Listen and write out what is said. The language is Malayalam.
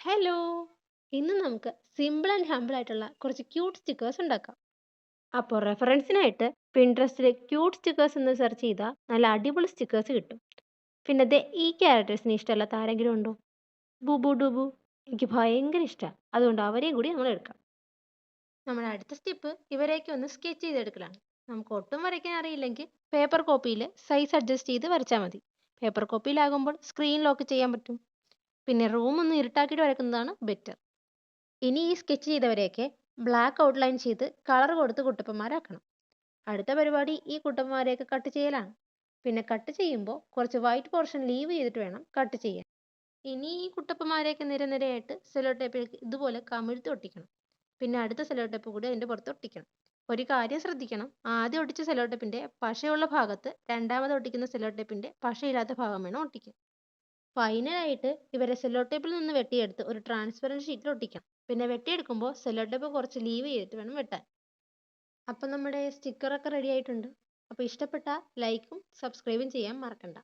ഹലോ ഇന്ന് നമുക്ക് സിമ്പിൾ ആൻഡ് ഹമ്പിൾ ആയിട്ടുള്ള കുറച്ച് ക്യൂട്ട് സ്റ്റിക്കേഴ്സ് ഉണ്ടാക്കാം. അപ്പോൾ റെഫറൻസിനായിട്ട് പിൻട്രസ്റ്റിൽ ക്യൂട്ട് സ്റ്റിക്കേഴ്സ് എന്ന് സെർച്ച് ചെയ്താൽ നല്ല അടിപൊളി സ്റ്റിക്കേഴ്സ് കിട്ടും. പിന്നെ ദേ ഈ ക്യാരക്ടേഴ്സിന് ഇഷ്ടമല്ലാത്ത ആരെങ്കിലും ഉണ്ടോ? ബുബു ഡുബു എനിക്ക് ഭയങ്കര ഇഷ്ടമാണ് അതുകൊണ്ട് അവരെയും കൂടി നമ്മൾ എടുക്കാം. നമ്മുടെ അടുത്ത സ്റ്റെപ്പ് ഇവരെയൊക്കെ ഒന്ന് സ്കെച്ച് ചെയ്തെടുക്കലാണ്. നമുക്ക് ഒട്ടും വരയ്ക്കാൻ അറിയില്ലെങ്കിൽ പേപ്പർ കോപ്പിയിൽ സൈസ് അഡ്ജസ്റ്റ് ചെയ്ത് വരച്ചാൽ മതി. പേപ്പർ കോപ്പിയിലാകുമ്പോൾ സ്ക്രീൻ ലോക്ക് ചെയ്യാൻ പറ്റും. പിന്നെ റൂം ഒന്ന് ഇരുട്ടാക്കിയിട്ട് വരക്കുന്നതാണ് ബെറ്റർ ഇനി ഈ സ്കെച്ച് ചെയ്തവരെയൊക്കെ ബ്ലാക്ക് ഔട്ട്ലൈൻ ചെയ്ത് കളർ കൊടുത്ത് കുട്ടപ്പന്മാരാക്കണം. അടുത്ത പരിപാടി ഈ കുട്ടപ്പന്മാരെയൊക്കെ കട്ട് ചെയ്യലാണ്. പിന്നെ കട്ട് ചെയ്യുമ്പോൾ കുറച്ച് വൈറ്റ് പോർഷൻ ലീവ് ചെയ്തിട്ട് വേണം കട്ട് ചെയ്യാൻ. ഇനി ഈ കുട്ടപ്പന്മാരെയൊക്കെ നിരനിരയായിട്ട് സെലോ ടേപ്പിൽ ഇതുപോലെ കമിഴ്ത്തി ഒട്ടിക്കണം. പിന്നെ അടുത്ത സെലോ ടേപ്പ് കൂടി അതിന്റെ പുറത്ത് ഒട്ടിക്കണം. ഒരു കാര്യം ശ്രദ്ധിക്കണം. ആദ്യം ഒട്ടിച്ച സെലോ ടേപ്പിന്റെ പശയുള്ള ഭാഗത്ത് രണ്ടാമത് ഒട്ടിക്കുന്ന സെലോ ടേപ്പിന്റെ പശയില്ലാത്ത ഭാഗം വേണം ഒട്ടിക്കാൻ. ഫൈനലായിട്ട് ഇവരെ സെല്ലോ ടേപ്പിൽ നിന്ന് വെട്ടിയെടുത്ത് ഒരു ട്രാൻസ്പെറന്റ് ഷീറ്റിൽ ഒട്ടിക്കണം. പിന്നെ വെട്ടിയെടുക്കുമ്പോൾ സെല്ലോ ടേപ്പ് കുറച്ച് ലീവ് ചെയ്തിട്ട് വേണം വെട്ടാൻ. അപ്പം നമ്മുടെ സ്റ്റിക്കറൊക്കെ റെഡി ആയിട്ടുണ്ട്. അപ്പോൾ ഇഷ്ടപ്പെട്ടാൽ ലൈക്കും സബ്സ്ക്രൈബും ചെയ്യാൻ മറക്കണ്ട.